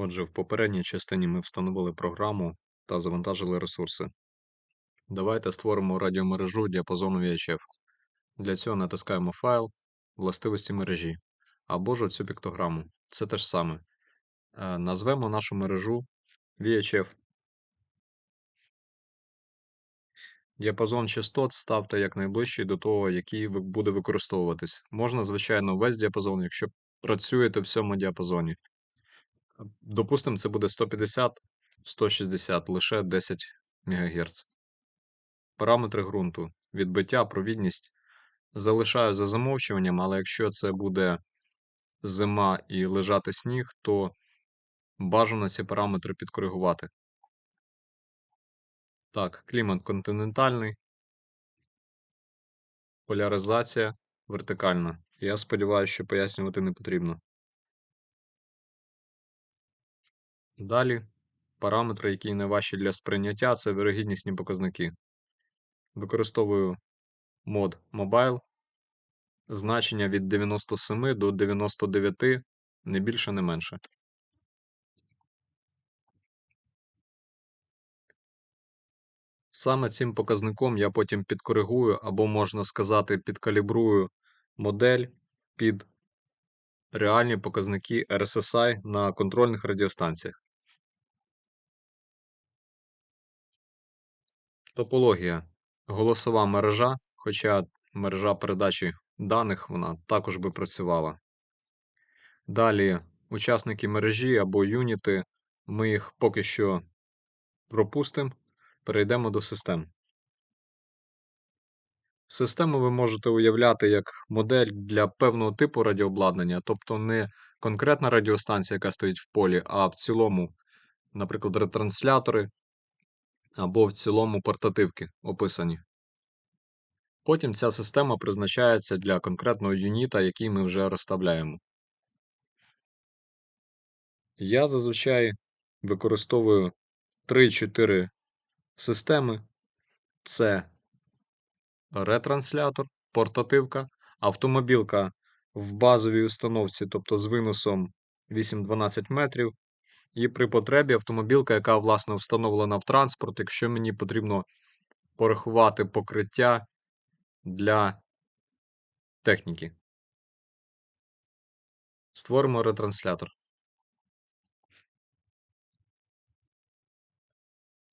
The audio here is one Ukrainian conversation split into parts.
Отже, в попередній частині ми встановили програму та завантажили ресурси. Давайте створимо радіомережу діапазону VHF. Для цього натискаємо Файл, властивості мережі або ж оцю піктограму. Це те ж саме. Е, Назвемо нашу мережу VHF. Діапазон частот ставте якнайближчий до того, який буде використовуватись. Можна, звичайно, весь діапазон, якщо працюєте в цьому діапазоні. Допустимо, це буде 150-160, лише 10 МГц. Параметри ґрунту, відбиття, провідність залишаю за замовчуванням, але якщо це буде зима і лежати сніг, то бажано ці параметри підкоригувати. Так, клімат континентальний, поляризація вертикальна. Я сподіваюся, що пояснювати не потрібно. Далі параметри, які найважчі для сприйняття, це вирогіднісні показники. Використовую мод Mobile. Значення від 97 до 99, не більше, не менше. Саме цим показником я потім підкоригую, або, можна сказати, підкалібрую модель під реальні показники RSSI на контрольних радіостанціях. Топологія. Голосова мережа, хоча мережа передачі даних вона також би працювала. Далі учасники мережі або юніти, ми їх поки що пропустимо, перейдемо до систем. Систему ви можете уявляти як модель для певного типу радіообладнання, тобто не конкретна радіостанція, яка стоїть в полі, а в цілому, наприклад, ретранслятори або в цілому портативки описані. Потім ця система призначається для конкретного юніта, який ми вже розставляємо. Я зазвичай використовую 3-4 системи. Це ретранслятор, портативка, автомобілка в базовій установці, тобто з виносом 8-12 метрів. І при потребі автомобілка, яка власне встановлена в транспорт, якщо мені потрібно порахувати покриття для техніки. Створимо ретранслятор.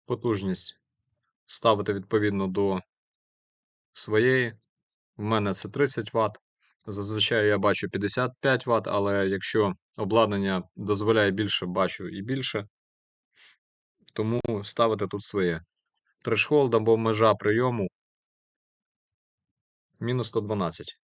Потужність ставити відповідно до своєї. В мене це 30 Вт. Зазвичай я бачу 55 Вт, але якщо обладнання дозволяє більше, бачу і більше. Тому ставити тут своє. Трешхолд або межа прийому мінус 112.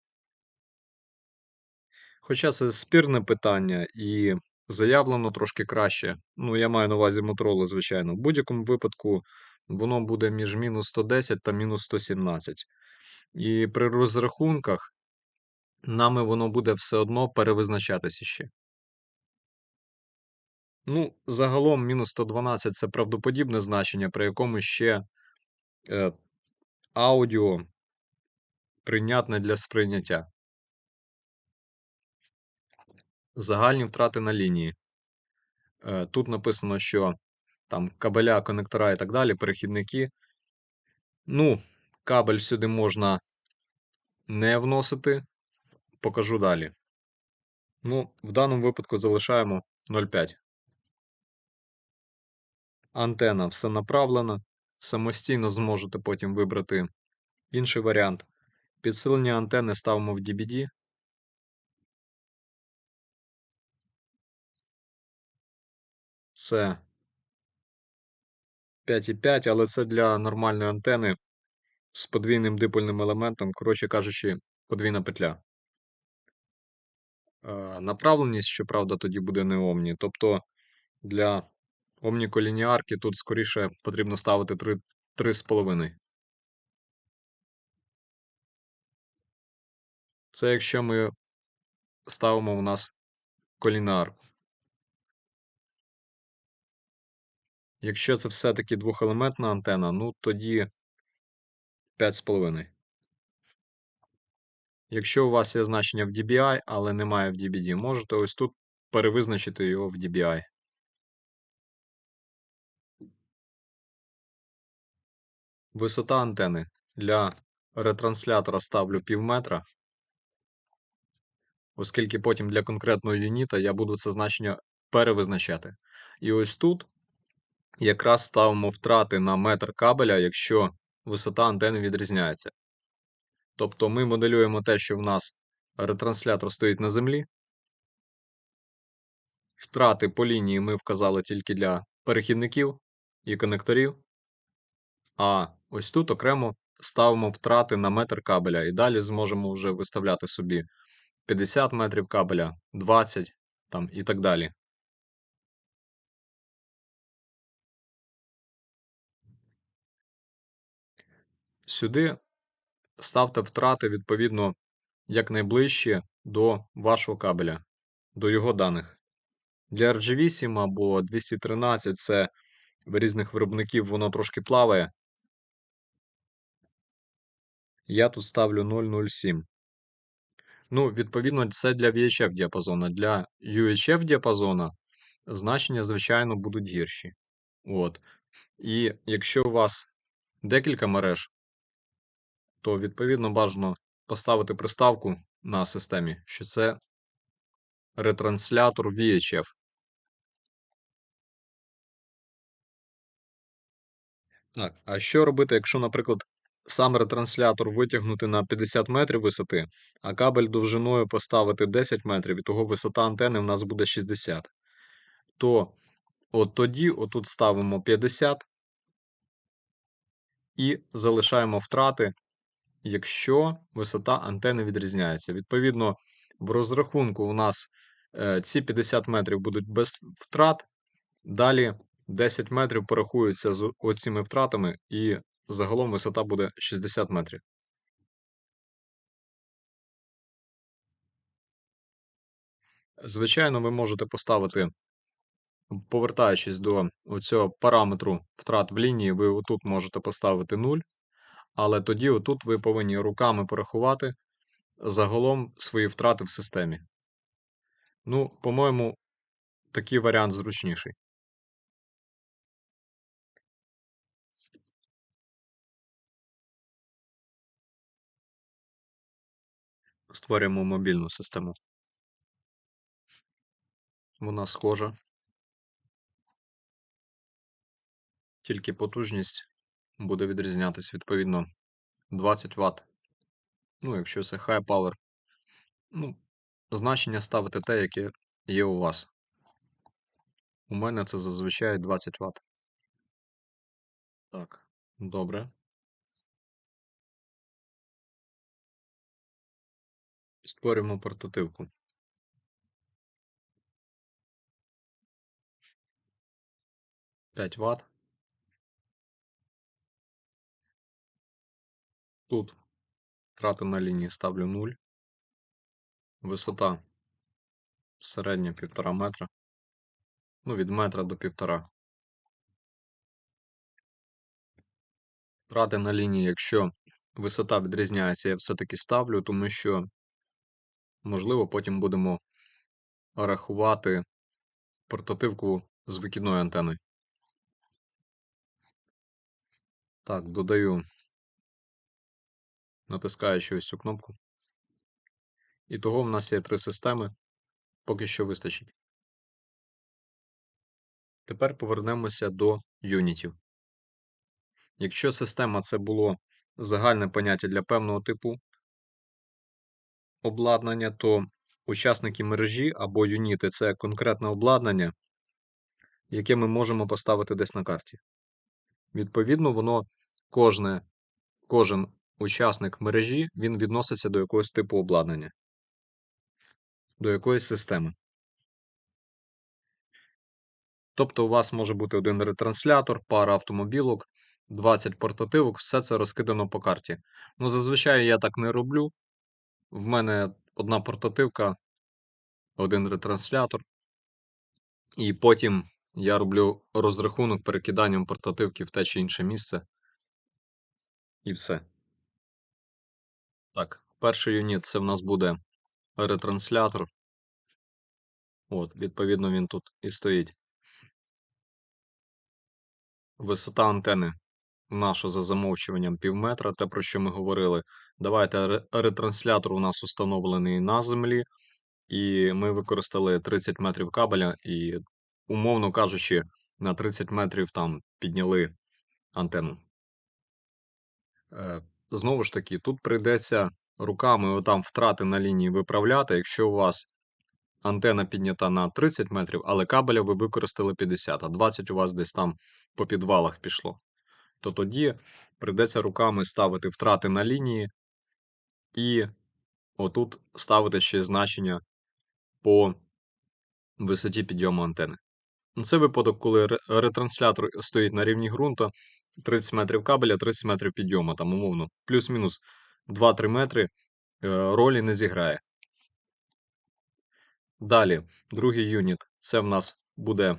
Хоча це спірне питання і заявлено трошки краще. Ну, я маю на увазі Motorola, звичайно. В будь-якому випадку воно буде між мінус 110 та мінус 117. І при розрахунках нами воно буде все одно перевизначатися ще. Ну, загалом мінус 112 це правдоподібне значення, при якому ще е, аудіо прийнятне для сприйняття. Загальні втрати на лінії. Е, Тут написано, що там кабеля, конектора і так далі, перехідники. Ну, кабель сюди можна не вносити. Покажу далі. Ну, в даному випадку залишаємо 0,5. Антена все направлена. Самостійно зможете потім вибрати інший варіант. Підсилення антени ставимо в DBD. Це 5,5, але це для нормальної антени з подвійним дипольним елементом, коротше кажучи, подвійна петля. Направленість, щоправда, тоді буде не омні. Тобто для омніколініарки тут скоріше потрібно ставити 3,5. Це якщо ми ставимо у нас колінарку. Якщо це все-таки двохелементна антена, ну тоді 5,5. Якщо у вас є значення в DBI, але немає в DBD, можете ось тут перевизначити його в DBI. Висота антени. Для ретранслятора ставлю пів метра, оскільки потім для конкретного юніта я буду це значення перевизначати. І ось тут якраз ставимо втрати на метр кабеля, якщо висота антени відрізняється. Тобто ми моделюємо те, що в нас ретранслятор стоїть на землі. Втрати по лінії ми вказали тільки для перехідників і конекторів. А ось тут окремо ставимо втрати на метр кабеля. І далі зможемо вже виставляти собі 50 метрів кабеля, 20 там, і так далі. Сюди ставте втрати відповідно якнайближче до вашого кабеля, до його даних. Для RG8 або 213 це в різних виробників воно трошки плаває. Я тут ставлю 007. Ну, відповідно, це для VHF діапазона. Для UHF діапазона значення, звичайно, будуть гірші. От. І якщо у вас декілька мереж, то відповідно бажано поставити приставку на системі, що це ретранслятор VHF. Так, а що робити, якщо, наприклад, сам ретранслятор витягнути на 50 метрів висоти, а кабель довжиною поставити 10 метрів, і того висота антени в нас буде 60. То от тоді отут ставимо 50 і залишаємо втрати, якщо висота антени відрізняється. Відповідно, в розрахунку у нас е, ці 50 метрів будуть без втрат. Далі 10 метрів порахуються з оціми втратами, і загалом висота буде 60 метрів. Звичайно, ви можете поставити, повертаючись до цього параметру втрат в лінії, ви отут можете поставити 0, але тоді отут ви повинні руками порахувати загалом свої втрати в системі. Ну, по-моєму, такий варіант зручніший. Створюємо мобільну систему. Вона схожа. Тільки потужність буде відрізнятись відповідно 20 Вт. Ну, якщо це High Power, ну, значення ставити те, яке є у вас. У мене це зазвичай 20 Вт. Так, добре. Створюємо портативку. П'ять Вт. Тут втрати на лінії ставлю 0. Висота середня 1,5 метра. Ну, від метра до півтора. Втрати на лінії, якщо висота відрізняється, я все-таки ставлю, тому що, можливо, потім будемо рахувати портативку з викидною антеною. Так, додаю, натискаючи ось цю кнопку. І того в нас є три системи. Поки що вистачить. Тепер повернемося до юнітів. Якщо система це було загальне поняття для певного типу обладнання, то учасники мережі або юніти це конкретне обладнання, яке ми можемо поставити десь на карті. Відповідно, воно кожне, кожен учасник мережі він відноситься до якогось типу обладнання, до якоїсь системи. Тобто, у вас може бути один ретранслятор, пара автомобілок, 20 портативок, все це розкидано по карті. Ну, зазвичай я так не роблю. В мене одна портативка, один ретранслятор, і потім я роблю розрахунок перекиданням портативки в те чи інше місце. І все. Так, перший юніт це в нас буде ретранслятор. От, відповідно, він тут і стоїть. Висота антени наша за замовчуванням пів метра, те, про що ми говорили. Давайте ретранслятор у нас установлений на землі, і ми використали 30 метрів кабеля, і, умовно кажучи, на 30 метрів там підняли антенну. Знову ж таки, тут прийдеться руками отам втрати на лінії виправляти, якщо у вас антена піднята на 30 метрів, але кабеля ви використали 50, а 20 у вас десь там по підвалах пішло. То тоді прийдеться руками ставити втрати на лінії і отут ставити ще значення по висоті підйому антени. Ну, Це випадок, коли ретранслятор стоїть на рівні ґрунту, 30 метрів кабеля, 30 метрів підйому, там умовно, плюс-мінус 2-3 метри е, ролі не зіграє. Далі, другий юніт. Це в нас буде.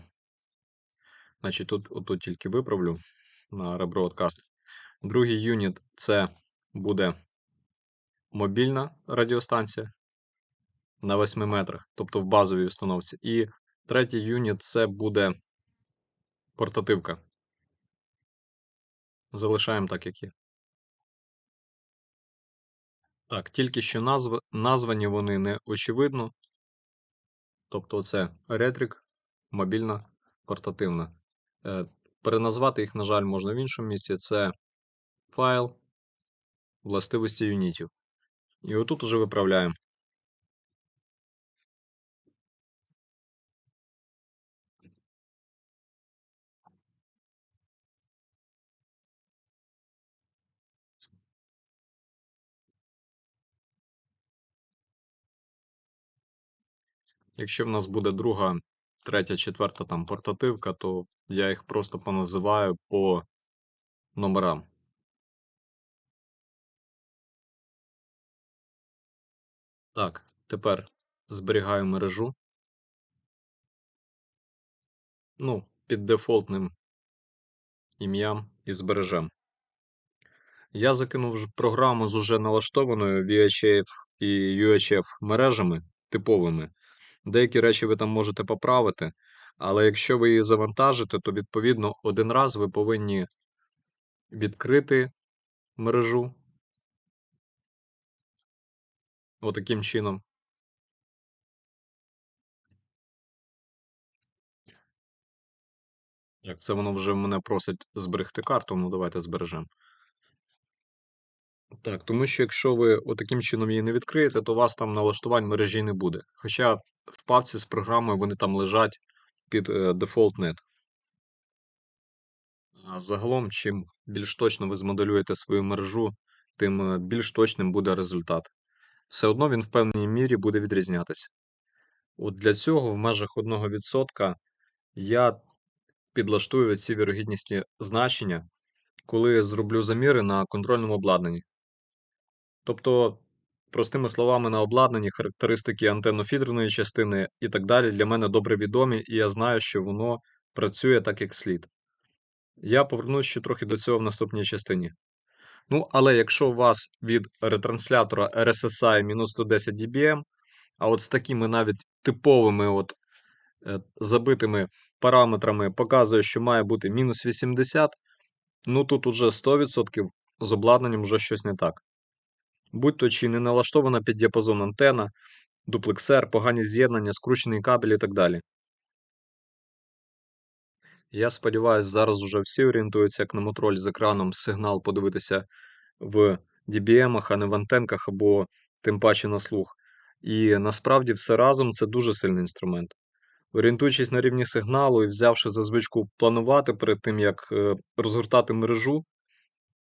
Значить, тут отут тільки виправлю на rebroadcast. Другий юніт це буде мобільна радіостанція на 8 метрах, тобто в базовій установці. І третій юніт це буде портативка. Залишаємо так, як є. Так, тільки що назв... названі вони не очевидно. Тобто це ретрик, мобільна, портативна. Е, переназвати їх, на жаль, можна в іншому місці. Це файл, властивості юнітів. І отут уже виправляємо. Якщо в нас буде друга, третя, четверта там портативка, то я їх просто поназиваю по номерам. Так, тепер зберігаю мережу. Ну, під дефолтним ім'ям і збережем. Я закинув програму з уже налаштованою VHF і UHF мережами типовими. Деякі речі ви там можете поправити, але якщо ви її завантажите, то відповідно один раз ви повинні відкрити мережу. Отаким чином. Як це воно вже мене просить зберегти карту, ну давайте збережемо. Так, тому що якщо ви отаким чином її не відкриєте, то у вас там налаштувань мережі не буде. Хоча в папці з програмою вони там лежать під е, default.net. А загалом, чим більш точно ви змоделюєте свою мережу, тим е, більш точним буде результат. Все одно він в певній мірі буде відрізнятися. От для цього в межах 1% я підлаштую ці вірогіднісні значення, коли зроблю заміри на контрольному обладнанні. Тобто, простими словами, на обладнанні характеристики антеннофідерної частини і так далі для мене добре відомі, і я знаю, що воно працює так, як слід. Я повернусь ще трохи до цього в наступній частині. Ну, але якщо у вас від ретранслятора RSSI мінус 110 dBm, а от з такими навіть типовими от, е, забитими параметрами показує, що має бути мінус 80, ну тут уже 100% з обладнанням вже щось не так. Будь-то чи не налаштована під діапазон антена, дуплексер, погані з'єднання, скручений кабель і так далі. Я сподіваюся, зараз уже всі орієнтуються, як на мотроль з екраном сигнал подивитися в DBM, а не в антенках або тим паче на слух. І насправді все разом це дуже сильний інструмент. Орієнтуючись на рівні сигналу і взявши за звичку планувати перед тим, як е, розгортати мережу,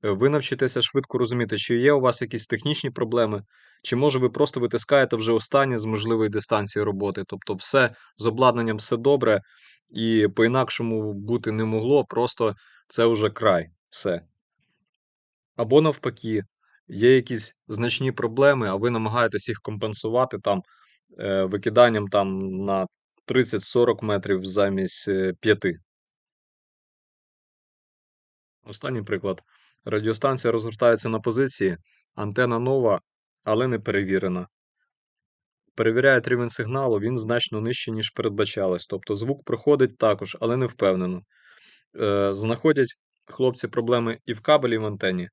ви навчитеся швидко розуміти, чи є у вас якісь технічні проблеми, чи може ви просто витискаєте вже останнє з можливої дистанції роботи. Тобто, все з обладнанням все добре, і по-інакшому бути не могло, просто це вже край. Все. Або навпаки, є якісь значні проблеми, а ви намагаєтесь їх компенсувати там е, викиданням там на 30-40 метрів замість е, 5. Останній приклад. Радіостанція розгортається на позиції, антена нова, але не перевірена. Перевіряють рівень сигналу, він значно нижчий, ніж передбачалось. Тобто звук проходить також, але не впевнено. Е, знаходять хлопці, проблеми і в кабелі, і в антені.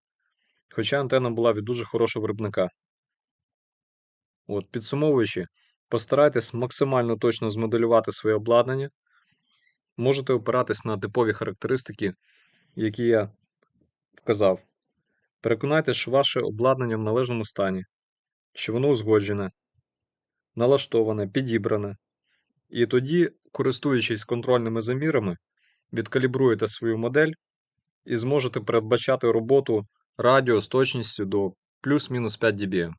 Хоча антенна була від дуже хорошого виробника. От, підсумовуючи, постарайтесь максимально точно змоделювати своє обладнання. Можете опиратись на типові характеристики, які я вказав. Переконайтеся, що ваше обладнання в належному стані, що воно узгоджене, налаштоване, підібране. І тоді, користуючись контрольними замірами, відкалібруєте свою модель і зможете передбачати роботу радіо з точністю до плюс-мінус 5 dB.